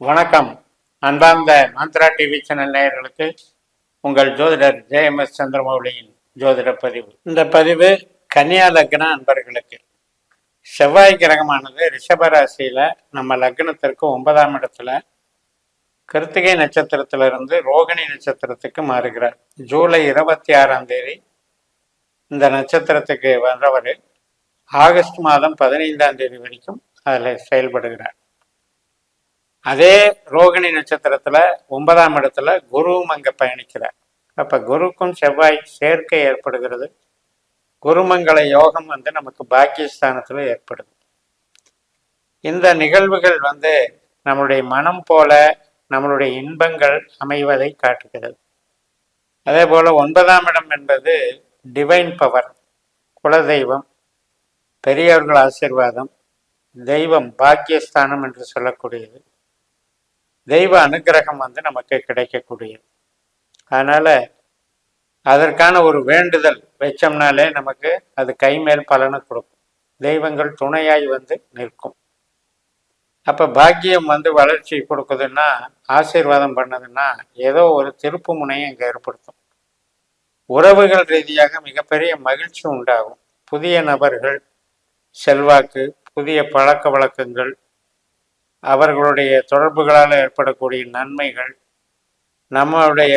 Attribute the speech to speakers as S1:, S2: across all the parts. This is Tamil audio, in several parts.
S1: வணக்கம். அன்பார்ந்த மந்த்ரா டிவி சேனல் நேயர்களுக்கு உங்கள் ஜோதிடர் ஜேஎம்எஸ் சந்திரமௌலியின் ஜோதிட பதிவு. இந்த பதிவு கன்னியா லக்ன அன்பர்களுக்கு. செவ்வாய் கிரகமானது ரிஷபராசியில் நம்ம லக்னத்திற்கு ஒன்பதாம் இடத்துல கிருத்திகை நட்சத்திரத்திலிருந்து ரோகிணி நட்சத்திரத்துக்கு மாறுகிறார். ஜூலை இருபத்தி ஆறாம் தேதி இந்த நட்சத்திரத்துக்கு வந்தவர். ஆகஸ்ட் மாதம் பதினைந்தாம் தேதி வரைக்கும் அதில் செயல்படுகிறார். அதே ரோகிணி நட்சத்திரத்துல ஒன்பதாம் இடத்துல குருவும் அங்க பயணிக்கிறார். அப்ப குருக்கும் செவ்வாய் சேர்க்கை ஏற்படுகிறது. குருமங்கள யோகம் வந்து நமக்கு பாக்கியஸ்தானத்துல ஏற்படுது. இந்த நிகழ்வுகள் வந்து நம்மளுடைய மனம் போல நம்மளுடைய இன்பங்கள் அமைவதை காட்டுகிறது. அதே போல ஒன்பதாம் இடம் என்பது டிவைன் பவர் குலதெய்வம் பெரியவர்கள் ஆசீர்வாதம் தெய்வம் பாக்கியஸ்தானம் என்று சொல்லக்கூடியது. தெய்வ அனுக்கிரகம் வந்து நமக்கு கிடைக்கக்கூடியது. அதனால் அதற்கான ஒரு வேண்டுதல் வச்சோம்னாலே நமக்கு அது கைமேல் பலனை கொடுக்கும். தெய்வங்கள் துணையாய் வந்து நிற்கும். அப்போ பாக்கியம் வந்து வளர்ச்சி கொடுக்குதுன்னா ஆசீர்வாதம் பண்ணதுன்னா ஏதோ ஒரு திருப்பு முனையை இங்கே ஏற்படுத்தும். உறவுகள் ரீதியாக மிகப்பெரிய மகிழ்ச்சி உண்டாகும். புதிய நபர்கள் செல்வாக்கு புதிய பழக்க வழக்கங்கள் அவர்களுடைய தொடர்புகளால் ஏற்படக்கூடிய நன்மைகள் நம்மளுடைய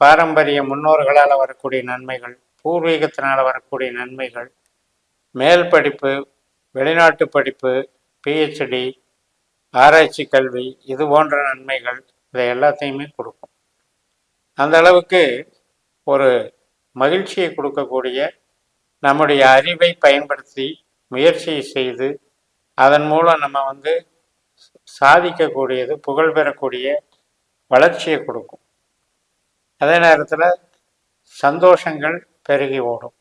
S1: பாரம்பரிய முன்னோர்களால் வரக்கூடிய நன்மைகள் பூர்வீகத்தினால் வரக்கூடிய நன்மைகள் மேல் படிப்பு வெளிநாட்டு படிப்பு பிஹெச்டி ஆராய்ச்சி கல்வி இது போன்ற நன்மைகள் இதை எல்லாத்தையுமே கொடுக்கும். அந்த அளவுக்கு ஒரு மகிழ்ச்சியை கொடுக்கக்கூடிய நம்முடைய அறிவை பயன்படுத்தி முயற்சியை செய்து அதன் மூலம் நம்ம வந்து சாதிக்கக்கூடியது புகழ் பெறக்கூடிய வளர்ச்சியை கொடுக்கும். அதே நேரத்தில் சந்தோஷங்கள் பெருகி ஓடும்.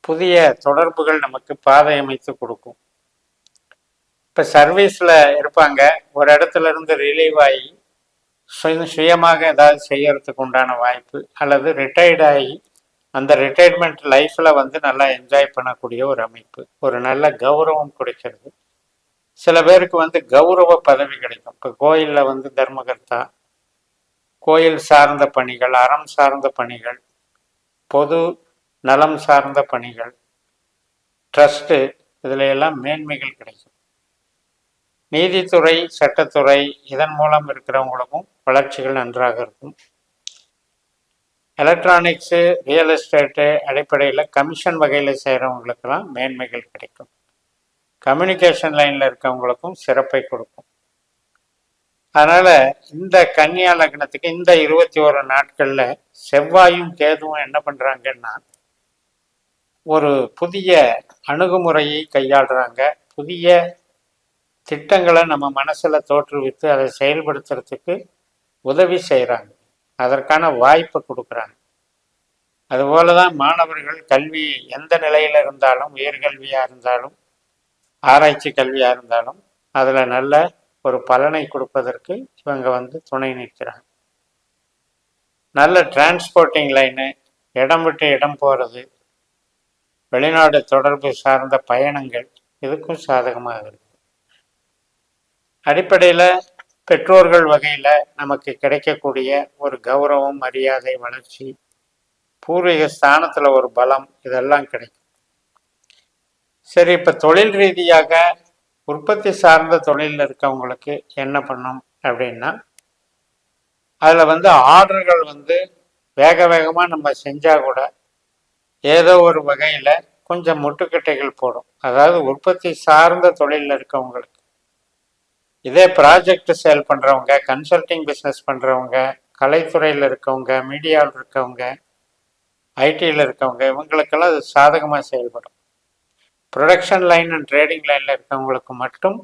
S1: புதிய தொடர்புகள் நமக்கு பாதை அமைத்து கொடுக்கும். இப்போ சர்வீஸில் இருப்பாங்க. ஒரு இடத்துல இருந்து ரிலீவ் ஆகி சுய சுயமாக ஏதாவது செய்யறதுக்கு உண்டான வாய்ப்பு அல்லது ரிட்டையர்ட் ஆகி அந்த ரிட்டையர்மெண்ட் லைஃப்பில் வந்து நல்லா என்ஜாய் பண்ணக்கூடிய ஒரு அமைப்பு. ஒரு நல்ல கௌரவம் கொடுக்கிறது. சில பேருக்கு வந்து கௌரவ பதவி கிடைக்கும். இப்போ கோயிலில் வந்து தர்மகர்த்தா கோயில் சார்ந்த பணிகள் அறம் சார்ந்த பணிகள் பொது நலம் சார்ந்த பணிகள் ட்ரஸ்ட்டு இதில் எல்லாம் மேன்மைகள் கிடைக்கும். நீதித்துறை சட்டத்துறை இதன் மூலம் இருக்கிறவங்களுக்கும் வளர்ச்சிகள் நன்றாக இருக்கும். எலக்ட்ரானிக்ஸு ரியல் எஸ்டேட்டு அடிப்படையில் கமிஷன் வகையில் செய்கிறவங்களுக்கெல்லாம் மேன்மைகள் கிடைக்கும். கம்யூனிகேஷன் லைனில் இருக்கவங்களுக்கும் சிறப்பை கொடுக்கும். அதனால் இந்த கன்னியா லக்னத்துக்கு இந்த இருபத்தி ஓரு நாட்களில் செவ்வாயும் கேதுவும் என்ன பண்ணுறாங்கன்னா ஒரு புதிய அணுகுமுறையை கையாளுறாங்க. புதிய திட்டங்களை நம்ம மனசில் தோற்றுவித்து அதை செயல்படுத்துறதுக்கு உதவி செய்கிறாங்க அதற்கான வாய்ப்பை கொடுக்குறாங்க. அதுபோல தான் மாணவர்கள் கல்வி எந்த நிலையில் இருந்தாலும் உயர்கல்வியாக இருந்தாலும் ஆராய்ச்சி கல்வியாக இருந்தாலும் அதில் நல்ல ஒரு பலனை கொடுப்பதற்கு இவங்க வந்து துணை நிற்கிறாங்க. நல்ல டிரான்ஸ்போர்ட்டிங் லைனு இடம் விட்டு இடம் போகிறது வெளிநாடு தொடர்பு சார்ந்த பயணங்கள் இதுக்கும் சாதகமாக இருக்கு. அடிப்படையில் பெற்றோர்கள் வகையில் நமக்கு கிடைக்கக்கூடிய ஒரு கௌரவம் மரியாதை வளர்ச்சி பூர்வீக ஸ்தானத்தில் ஒரு பலம் இதெல்லாம் கிடைக்கும். சரி இப்போ தொழில் ரீதியாக உற்பத்தி சார்ந்த தொழிலில் இருக்கவங்களுக்கு என்ன பண்ணும் அப்படின்னா அதில் வந்து ஆர்டர்கள் வந்து வேக வேகமாக நம்ம செஞ்சால் கூட ஏதோ ஒரு வகையில் கொஞ்சம் முட்டுக்கட்டைகள் போடும். அதாவது உற்பத்தி சார்ந்த தொழிலில் இருக்கவங்களுக்கு. இதே ப்ராஜெக்ட் சேல் பண்ணுறவங்க கன்சல்டிங் பிஸ்னஸ் பண்ணுறவங்க கலைத்துறையில் இருக்கவங்க மீடியாவில் இருக்கவங்க ஐடியில் இருக்கவங்க இவங்களுக்கெல்லாம் அது சாதகமாக செயல்படும். ப்ரொடக்ஷன் லைன் அண்ட் ட்ரேடிங் லைனில் இருக்கவங்களுக்கு மட்டும்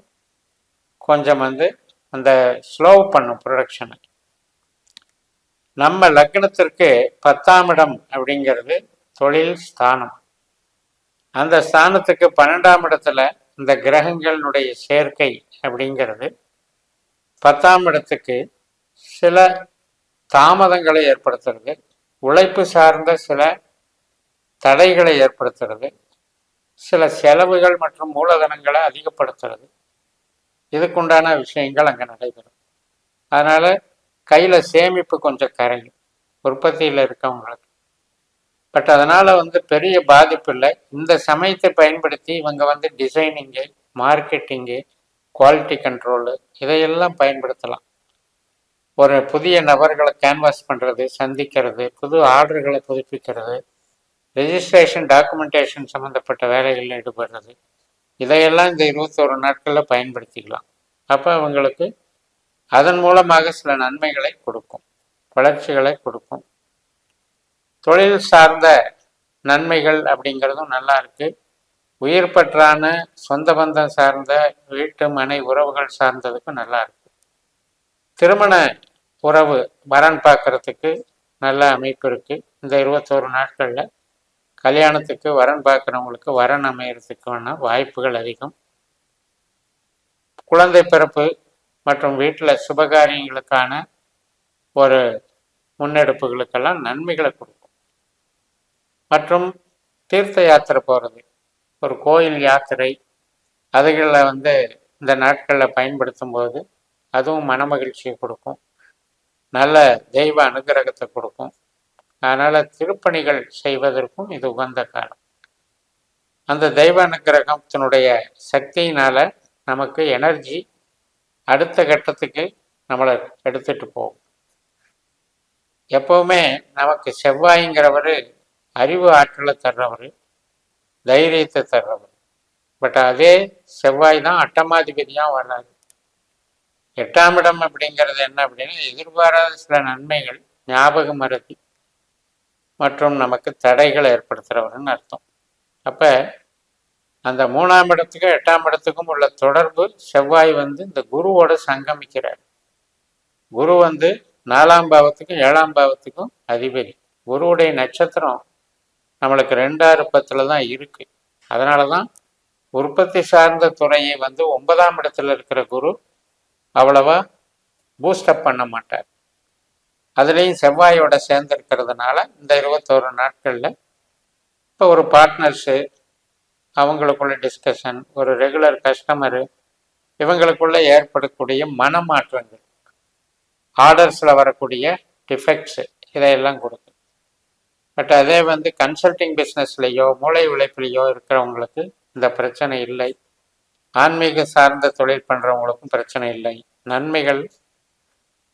S1: கொஞ்சம் வந்து அந்த ஸ்லோ பண்ணும் ப்ரொடக்ஷனை நம்ம லக்னத்திற்கு பத்தாம் இடம் அப்படிங்கிறது தொழில் ஸ்தானம். அந்த ஸ்தானத்துக்கு பன்னெண்டாம் இடத்துல இந்த கிரகங்களுடைய சேர்க்கை அப்படிங்கிறது. பத்தாம் இடத்துக்கு சில தாமதங்களை ஏற்படுத்துறது உழைப்பு சார்ந்த சில தடைகளை ஏற்படுத்துறது சில செலவுகள் மற்றும் மூலதனங்களை அதிகப்படுத்துறது. இதுக்குண்டான விஷயங்கள் அங்கே நடைபெறும். அதனால் கையில் சேமிப்பு கொஞ்சம் கரையும் உற்பத்தியில் இருக்கவங்களுக்கு. பட் அதனால் வந்து பெரிய பாதிப்பு இல்லை. இந்த சமயத்தை பயன்படுத்தி இவங்க வந்து டிசைனிங்கு மார்க்கெட்டிங்கு குவாலிட்டி கண்ட்ரோலு இதையெல்லாம் பயன்படுத்தலாம். ஒரு புதிய நபர்களை கேன்வாஸ் பண்ணுறது சந்திக்கிறது புது ஆர்டர்களை புதுப்பிக்கிறது ரெஜிஸ்ட்ரேஷன் டாக்குமெண்டேஷன் சம்மந்தப்பட்ட வேலைகளில் ஈடுபடுறது. இதையெல்லாம் இந்த இருபத்தோரு நாட்களில் பயன்படுத்திக்கலாம். அப்போ அவங்களுக்கு அதன் மூலமாக சில நன்மைகளை கொடுக்கும். வளர்ச்சிகளை கொடுக்கும். தொழில் சார்ந்த நன்மைகள் அப்படிங்கிறதும் நல்லா இருக்குது உயிர் பற்றான சொந்த பந்தம் சார்ந்த வீட்டு மனை உறவுகள் சார்ந்ததுக்கும் நல்லா இருக்கு. திருமண உறவு வரன் பார்க்கறதுக்கு நல்ல அமைப்பு இருக்குது இந்த இருபத்தோரு நாட்களில் கல்யாணத்துக்கு வரன் பார்க்குறவங்களுக்கு வரன் அமையறதுக்கான வாய்ப்புகள் அதிகம். குழந்தை பிறப்பு மற்றும் வீட்டில் சுபகாரியங்களுக்கான ஒரு முன்னெடுப்புகளுக்கெல்லாம் நன்மைகளை கொடுக்கும். மற்றும் தீர்த்த யாத்திரை போகிறது ஒரு கோயில் யாத்திரை அதுகளில் வந்து இந்த நாட்களில் பயன்படுத்தும் போது அதுவும் மனமகிழ்ச்சியை கொடுக்கும். நல்ல தெய்வ அனுகிரகத்தை கொடுக்கும். அதனால் திருப்பணிகள் செய்வதற்கும் இது உகந்த காலம். அந்த தெய்வ அனுகிரகத்தினுடைய சக்தியினால் நமக்கு எனர்ஜி அடுத்த கட்டத்துக்கு நம்மளை எடுத்துட்டு போகும். எப்பவுமே நமக்கு செவ்வாய்ங்கிறவர் அறிவு ஆற்றலை தர்றவர் தைரியத்தை தர்றவர். பட் அதே செவ்வாய் தான் அட்டமாதிபதியாக வர்றாரு. எட்டாம் இடம் அப்படிங்கிறது என்ன அப்படின்னா எதிர்பாராத சில நன்மைகள் ஞாபக மறதி மற்றும் நமக்கு தடைகளை ஏற்படுத்துகிறவர்னு அர்த்தம். அப்போ அந்த மூணாம் இடத்துக்கும் எட்டாம் இடத்துக்கும் உள்ள தொடர்பு செவ்வாய் வந்து இந்த குருவோட சங்கமிக்கிறார். குரு வந்து நாலாம் பாவத்துக்கும் ஏழாம் பாவத்துக்கும் அதிபதி. குருவுடைய நட்சத்திரம் நம்மளுக்கு ரெண்டாறு பத்தில் தான் இருக்குது அதனால தான் உற்பத்தி சார்ந்த துறையை வந்து ஒன்பதாம் இடத்துல இருக்கிற குரு அவ்வளவா பூஸ்டப் பண்ண மாட்டார். அதுலேயும் செவ்வாயோட சேர்ந்துருக்கிறதுனால இந்த இருபத்தோரு நாட்களில் இப்போ ஒரு பார்ட்னர்ஸு அவங்களுக்குள்ள டிஸ்கஷன் ஒரு ரெகுலர் கஸ்டமரு இவங்களுக்குள்ள ஏற்படக்கூடிய மனமாற்றங்கள் ஆர்டர்ஸில் வரக்கூடிய டிஃபெக்ட்ஸு இதையெல்லாம் கொடுக்கும். பட் அதே வந்து கன்சல்டிங் பிஸ்னஸ்லேயோ மூளை உழைப்புலேயோ இருக்கிறவங்களுக்கு இந்த பிரச்சனை இல்லை. ஆன்மீக சார்ந்த தொழில் பண்ணுறவங்களுக்கும் பிரச்சனை இல்லை. நன்மைகள்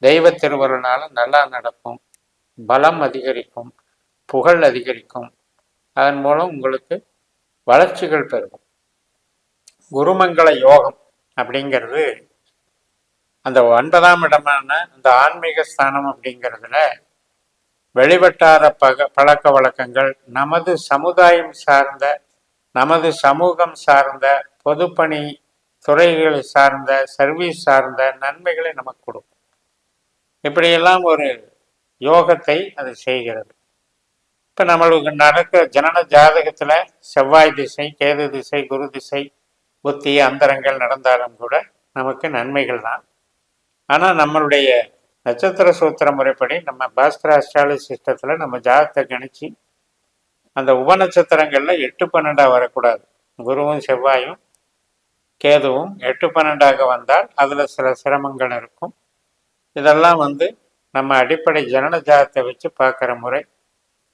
S1: தெய்வ திருவருளால் நல்லா நடக்கும் பலம் அதிகரிக்கும் புகழ் அதிகரிக்கும். அதன் மூலம் உங்களுக்கு வளர்ச்சிகள் பெருகும். குருமங்கள யோகம் அப்படிங்கிறது அந்த ஒன்பதாம் இடமான அந்த ஆன்மீக ஸ்தானம் அப்படிங்கிறதுல வெளிவட்டார பக பழக்க வழக்கங்கள் நமது சமுதாயம் சார்ந்த நமது சமூகம் சார்ந்த பொதுப்பணி துறைகளை சார்ந்த சர்வீஸ் சார்ந்த நன்மைகளை நமக்கு கொடுக்கும். இப்படியெல்லாம் ஒரு யோகத்தை அது செய்கிறது. இப்போ நம்மளுக்கு நடக்க ஜனன ஜாதகத்தில் செவ்வாய் திசை கேது திசை குரு திசை புத்தி அந்தரங்கள் நடந்தாலும் கூட நமக்கு நன்மைகள் தான். ஆனால் நம்மளுடைய நட்சத்திர சூத்திர முறைப்படி நம்ம பாஸ்கர அஸ்ட்ராலஜி சிஸ்டத்தில் நம்ம ஜாதகத்தை கணிச்சு அந்த உபநட்சத்திரங்களில் எட்டு பன்னெண்டாக வரக்கூடாது. குருவும் செவ்வாயும் கேதுவும் எட்டு பன்னெண்டாக வந்தால் அதில் சில சிரமங்கள் இருக்கும். இதெல்லாம் வந்து நம்ம அடிப்படை ஜனன ஜாதத்தை வச்சு பார்க்குற முறை.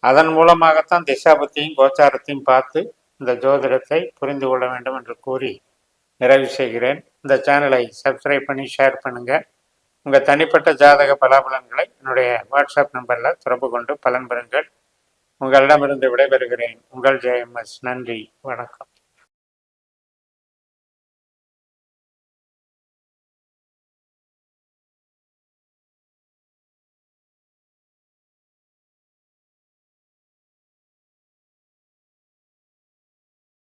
S1: அதன் மூலமாகத்தான் திசாபத்தியும் கோச்சாரத்தையும் பார்த்து இந்த ஜோதிடத்தை புரிந்து கொள்ள வேண்டும் என்று கூறி நிறைவு செய்கிறேன். இந்த சேனலை சப்ஸ்கிரைப் பண்ணி ஷேர் பண்ணுங்கள் உங்கள் தனிப்பட்ட ஜாதக பலாபலன்களை என்னுடைய வாட்ஸ்அப் நம்பரில் தொடர்பு கொண்டு பலன் பெறுங்கள். உங்களிடமிருந்து விடைபெறுகிறேன். உங்கள் ஜெயம்எஸ். நன்றி. வணக்கம்.